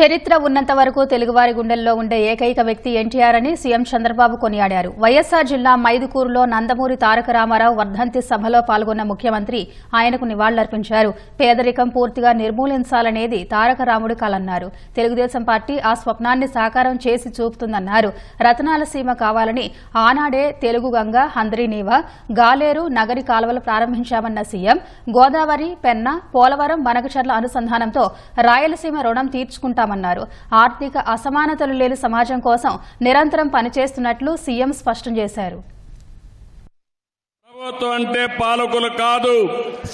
చరిత్ర ఉన్నంత వరకు తెలుగువారి గుండెల్లో ఉండే ఏకైక వ్యక్తి ఎన్టీఆర్ అని సీఎం చంద్రబాబు కొనియాడారు. వైఎస్సార్ జిల్లా మైదుకూరులో నందమూరి తారక రామారావు వర్ధంతి సభలో పాల్గొన్న ముఖ్యమంత్రి ఆయనకు నివాళులర్పించారు. పేదరికం పూర్తిగా నిర్మూలించాలనేది తారక రాముడు కలన్నారు. తెలుగుదేశం పార్టీ ఆ స్వప్నాన్ని సాకారం చేసి చూపుతుందన్నారు. రతనాల సీమ కావాలని ఆనాడే తెలుగు గంగ హంద్రీనీవ గాలేరు నగరి కాలువలు ప్రారంభించామన్న సీఎం గోదావరి పెన్న పోలవరం వనకచర్ల అనుసంధానంతో రాయలసీమ రుణం చేస్తామన్నారు. ఆర్థిక అసమానతలు లేని సమాజం కోసం నిరంతరం పనిచేస్తున్నట్లు సీఎం స్పష్టం చేశారు. ప్రభుత్వం అంటే పాలకులు కాదు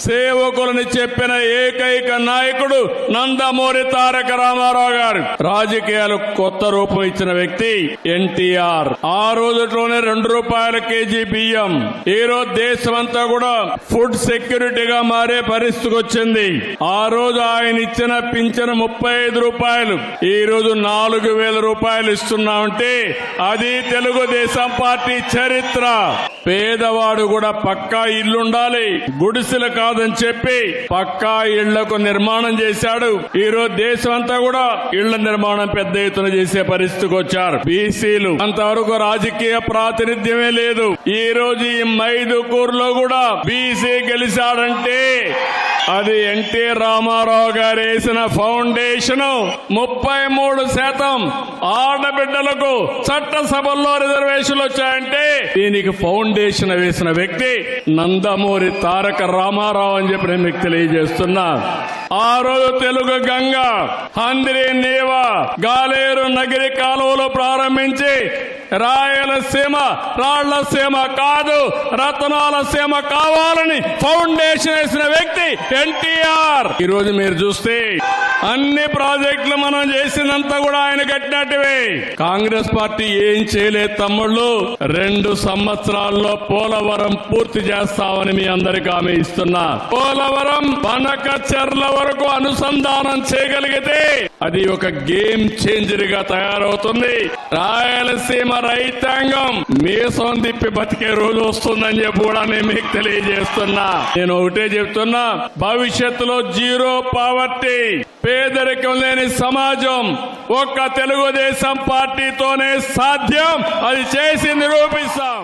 సేవకులని చెప్పిన ఏకైక నాయకుడు నందమూరి తారక రామారావు గారు. రాజకీయాలు కొత్త రూపం ఇచ్చిన వ్యక్తి ఎన్టీఆర్. ఆ రోజులోనే రెండు రూపాయల కేజీ బియ్యం. ఈ రోజు దేశమంతా కూడా ఫుడ్ సెక్యూరిటీగా మారే పరిస్థితికి వచ్చింది. ఆ రోజు ఆయన ఇచ్చిన పింఛను ముప్పై ఐదు రూపాయలు. ఈ రోజు నాలుగు వేల రూపాయలు ఇస్తున్నామంటే అది తెలుగుదేశం పార్టీ చరిత్ర. పేదవాడు కూడా పక్కా ఇల్లుండాలి. గుడిసెలు కాదని చెప్పి పక్కా ఇళ్ళకు నిర్మాణం చేశాడు. ఈ రోజు దేశం అంతా కూడా ఇళ్ళ నిర్మాణం పెద్ద ఎత్తున చేసే పరిస్థితికి వచ్చారు. బీసీలు అంతవరకు రాజకీయ ప్రాతినిధ్యమే లేదు. ఈ రోజు ఈ మైదుకూరులో కూడా బీసీ గెలిచాడంటే అది ఎన్టీ రామారావు గారు వేసిన ఫౌండేషన్ ముప్పై మూడు శాతం ఆడబిడ్డలకు చట్టసభల్లో రిజర్వేషన్లు వచ్చాయంటే దీనికి ఫౌండేషన్ వేసిన వ్యక్తి నందమూరి తారక రామారావు అని చెప్పి నేను మీకు తెలియజేస్తున్నా. ఆ రోజు తెలుగు గంగ హంద్రి నేవ గాలేరు నగిరి కాలువలు ప్రారంభించి రాయలసీమ రాళ్ళసీమ కాదు రత్నాల సీమ కావాలని ఫౌండేషన్ వేసిన వ్యక్తి ఎన్టీఆర్. ఈ రోజు మీరు చూస్తే అన్ని ప్రాజెక్టులు మనం చేసినంతా కూడా ఆయన కట్టినట్టువే. కాంగ్రెస్ పార్టీ ఏం చేయలేదు తమ్ముళ్ళు. రెండు సంవత్సరాల్లో పోలవరం పూర్తి చేస్తామని మీ అందరికి హామీ ఇస్తున్నా. పోలవరం పనక చెర్ల వరకు అనుసంధానం చేయగలిగితే అది ఒక గేమ్ చేంజర్గా తయారవుతుంది. రాయలసీమ రైతాంగం మీసం తిప్పి బతికే రోజు వస్తుందని చెప్పి కూడా నేను మీకు తెలియజేస్తున్నా. నేను ఒకటే చెప్తున్నా భవిష్యత్తులో జీరో పావర్టీ పేదరికం లేని సమాజం ఒక్క తెలుగుదేశం పార్టీతోనే సాధ్యం. అది చేసి నిరూపిస్తాం